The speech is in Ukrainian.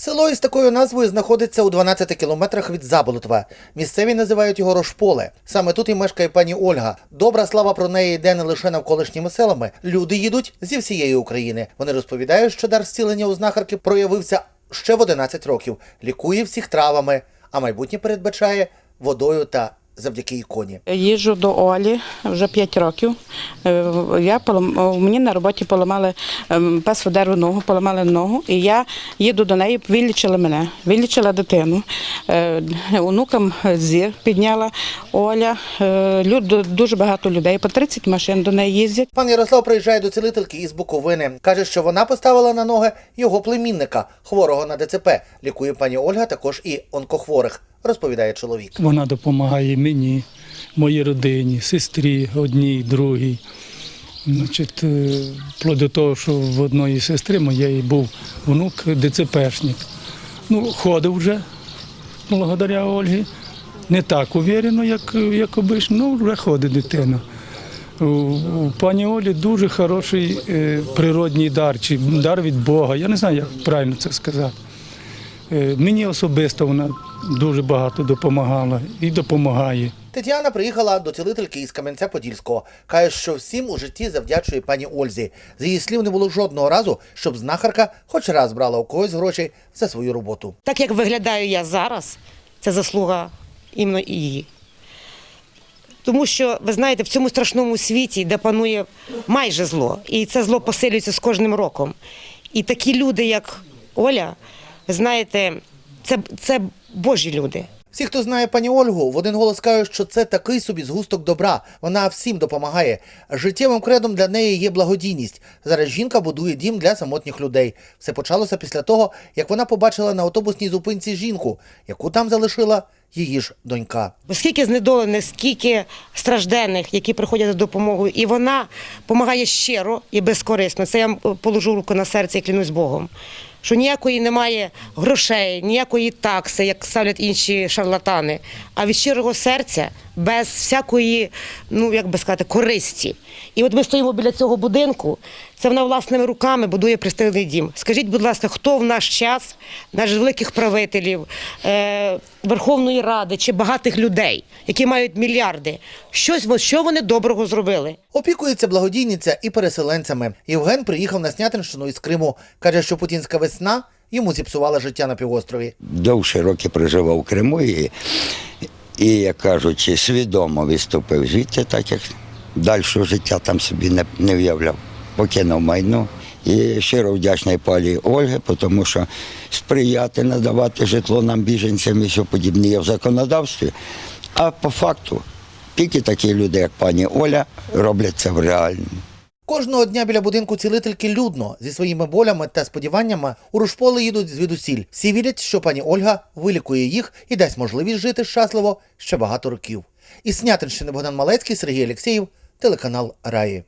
Село із такою назвою знаходиться у 12 кілометрах від Заболотва. Місцеві називають його Рошполе. Саме тут і мешкає пані Ольга. Добра слава про неї йде не лише навколишніми селами. Люди їдуть зі всієї України. Вони розповідають, що дар зцілення у знахарки проявився ще в 11 років. Лікує всіх травами, а майбутнє передбачає водою та завдяки іконі. Їжджу до Олі вже 5 років. Е, Я мені на роботі поламали ем, пес дерево ногу, поламали ногу, і я їду до неї, вилічили мене, вилічила дитину. Е, Онукам зір підняла Оля. Е, Люд... Дуже багато людей, по 30 машин до неї їздять. Пан Ярослав приїжджає до цілительки із Буковини. Каже, що вона поставила на ноги його племінника, хворого на ДЦП. Лікує пані Ольга також і онкохворих, розповідає чоловік. Вона допомагає мені, моїй родині, сестрі одній, другій. Значить, е, вплоть до того, що в одної сестри моєї був внук ДЦПшник. Ну, ходив вже, благодаря Ольгі. Не так уверено, як, як обично, ну вже ходить дитина. У, пані Олі дуже хороший е, природній дар, чи дар від Бога. Я не знаю, як правильно це сказати. Е, Мені особисто вона дуже багато допомагала і допомагає. Тетяна приїхала до цілительки із Кам'янця-Подільського. Каже, що всім у житті завдячує пані Ользі. З її слів не було жодного разу, щоб знахарка хоч раз брала у когось грошей за свою роботу. Так як виглядаю я зараз, це заслуга іменно і її. Тому що, ви знаєте, в цьому страшному світі, де панує майже зло, і це зло посилюється з кожним роком. І такі люди, як Оля, знаєте, це, це Божі люди. Всі, хто знає пані Ольгу, в один голос кажуть, що це такий собі згусток добра. Вона всім допомагає. Життєвим кредом для неї є благодійність. Зараз жінка будує дім для самотніх людей. Все почалося після того, як вона побачила на автобусній зупинці жінку, яку там залишила її ж донька. Скільки знедолених, скільки стражденних, які приходять за допомогою, і вона допомагає щиро і безкорисно. Це я положу руку на серце і клянусь Богом. Що ніякої немає грошей, ніякої такси, як ставлять інші шарлатани, а від щирого серця, без всякої, ну як би сказати, користі. І от ми стоїмо біля цього будинку. Це вона власними руками будує пристойний дім. Скажіть, будь ласка, хто в наш час, наших великих правителів, е, Верховної Ради чи багатих людей, які мають мільярди, щось во- що вони доброго зробили? Опікується благодійниця і переселенцями. Євген приїхав на Снятинщину із Криму. Каже, що путінська весна йому зіпсувала життя на півострові. довше роки проживав у Криму і, і як кажучи, свідомо виступив звідти, так як дальшого життя там собі не, не в'являв. Покинув майно. І щиро вдячний пані Ольги, тому що сприяти, надавати житло нам біженцям і все подібне є в законодавстві. А по факту тільки такі люди, як пані Оля, роблять це в реальному. Кожного дня біля будинку цілительки людно зі своїми болями та сподіваннями у Рушполи їдуть звідусіль. Всі вірять, що пані Ольга вилікує їх і дасть можливість жити щасливо ще багато років. Із Снятинщини Богдан Малецький, Сергій Алєксєєв, телеканал Раї.